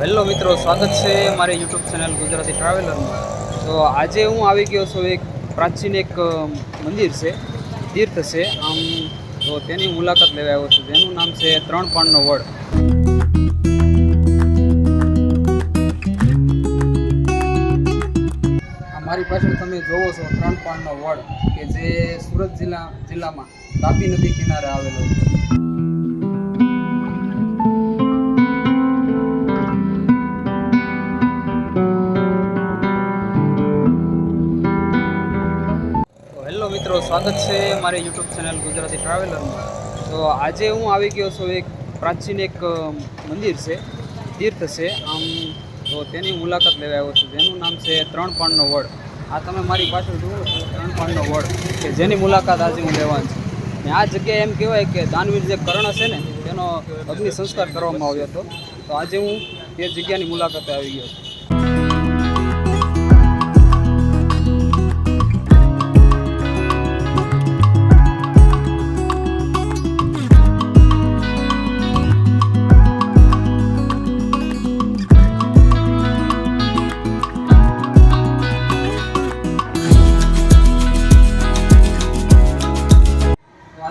Hello મિત્રો, સ્વાગત છે મારી યુટ્યુબ ચેનલ ગુજરાતી ટ્રાવેલરમાં તો આજે હું આવી ગયો છું એક પ્રાચીન એક મંદિર છે, તીર્થ છે, આમ તો તેની મુલાકાત લેવા આવ્યો છું. જેનું નામ છે ત્રણ પાણનો વડ. મારી પાછળ તમે જોવો છો ત્રણ પાણનો વડ, કે જે સુરત જિલ્લા, જિલ્લામાં તાપી નદી કિનારે આવેલો છે. મિત્રો, સ્વાગત છે મારી યુટ્યુબ ચેનલ ગુજરાતી ટ્રાવેલરમાં તો આજે હું આવી ગયો છું એક પ્રાચીન એક મંદિર છે, તીર્થ છે. આમ, તો તેની મુલાકાત લેવા આવ્યો છું. જેનું નામ છે ત્રણ પાણનો વડ. આ તમે મારી પાછળ જુઓ છો ત્રણ પાણનો વડ, કે જેની મુલાકાત આજે હું લેવાની છું. ને આ જગ્યાએ એમ કહેવાય કે દાનવીર જે કર્ણ છે ને, તેનો અગ્નિ સંસ્કાર કરવામાં આવ્યો હતો. તો આજે હું તે જગ્યાની મુલાકાતે આવી ગયો છું.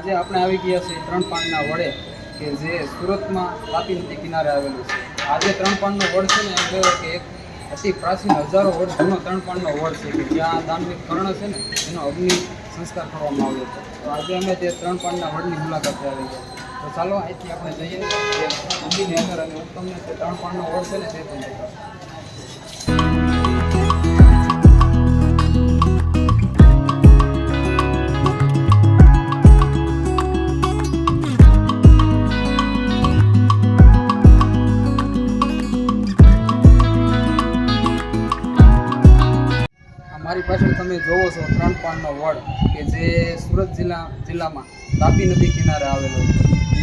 આજે આપણે આવી ગયા છીએ ત્રણ પાનના વડે, કે જે સુરતમાં તાપી નદી કિનારે આવેલું છે. આજે ત્રણ પાનનો વડ છે ને એમ કહેવાય કે એક અતિ પ્રાચીન હજારો વર્ષ જૂનો ત્રણ પાનનો વડ છે, કે જ્યાં દાનવીર કર્ણ છે ને, એનો અગ્નિ સંસ્કાર કરવામાં આવ્યો હતો. તો આજે અમે તે ત્રણ પાનના વડની મુલાકાત આવી છે તો ચાલો, અહીંથી આપણે જઈએ. નદીની અંદર અને હું તમને તે ત્રણ પાનનો વડ છે ને, તે પણ મારી પાછળ તમે જોવો છો ત્રણ પાનનો વડ કે જે સુરત જિલ્લા જિલ્લામાં તાપી નદી કિનારે આવેલો છે.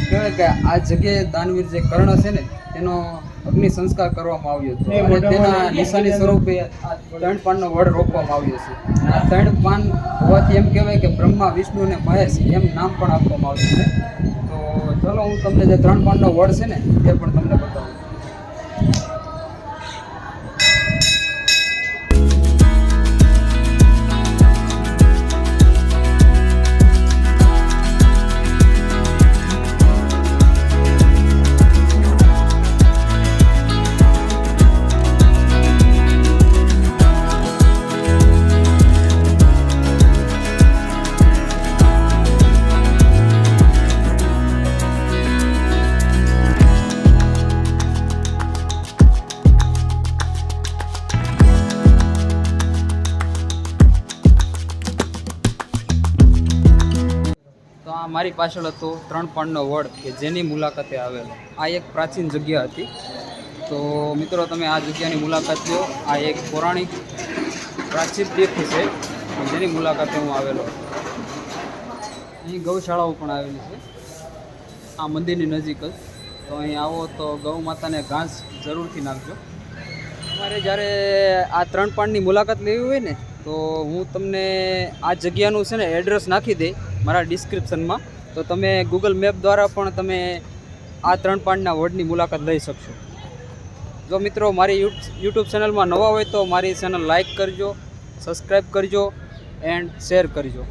કહેવાય કે આ જગ્યાએ દાનવીર જે કર્ણ છે ને તેનો અગ્નિ સંસ્કાર કરવામાં આવ્યો હતો. અને તેના નિશાની સ્વરૂપે આ ત્રણ પાનનો વડ રોપવામાં આવ્યો છે. આ ત્રણ પાન હોવાથી એમ કહેવાય કે બ્રહ્મા વિષ્ણુ અને મહેશ એમ નામ પણ આપવામાં આવ્યું છે. તો ચલો હું તમને જે ત્રણ પાનનો વડ છે ને તે પણ તમને બતાવું. આ મારી પાછળ હતો ત્રણ પાણનો વડ કે જેની મુલાકાતે આવેલો. આ એક પ્રાચીન જગ્યા હતી. તો મિત્રો, તમે આ જગ્યાની મુલાકાત લો. આ એક પૌરાણિક પ્રાચીન તીર્થ છે જેની મુલાકાતે હું આવેલો અહીં ગૌશાળાઓ પણ આવેલી છે. આ મંદિરની નજીક જ. તો અહીં આવો તો ગૌ માતાને ઘાસ જરૂરથી નાખજો. અમારે જ્યારે આ ત્રણ પાણની મુલાકાત લેવી હોય ને, તો હું તમને આ જગ્યાનું છે ને એડ્રેસ નાખી દઈ મારા ડિસ્ક્રિપ્શનમાં તો તમે ગૂગલ મેપ દ્વારા પણ તમે આ ત્રણ પાંચના વર્ડની મુલાકાત લઈ શકશો. જો મિત્રો, મારી યુટ્યુબ ચેનલમાં નવા હોય તો મારી ચેનલ લાઈક કરજો સબસ્ક્રાઈબ કરજો એન્ડ શેર કરજો.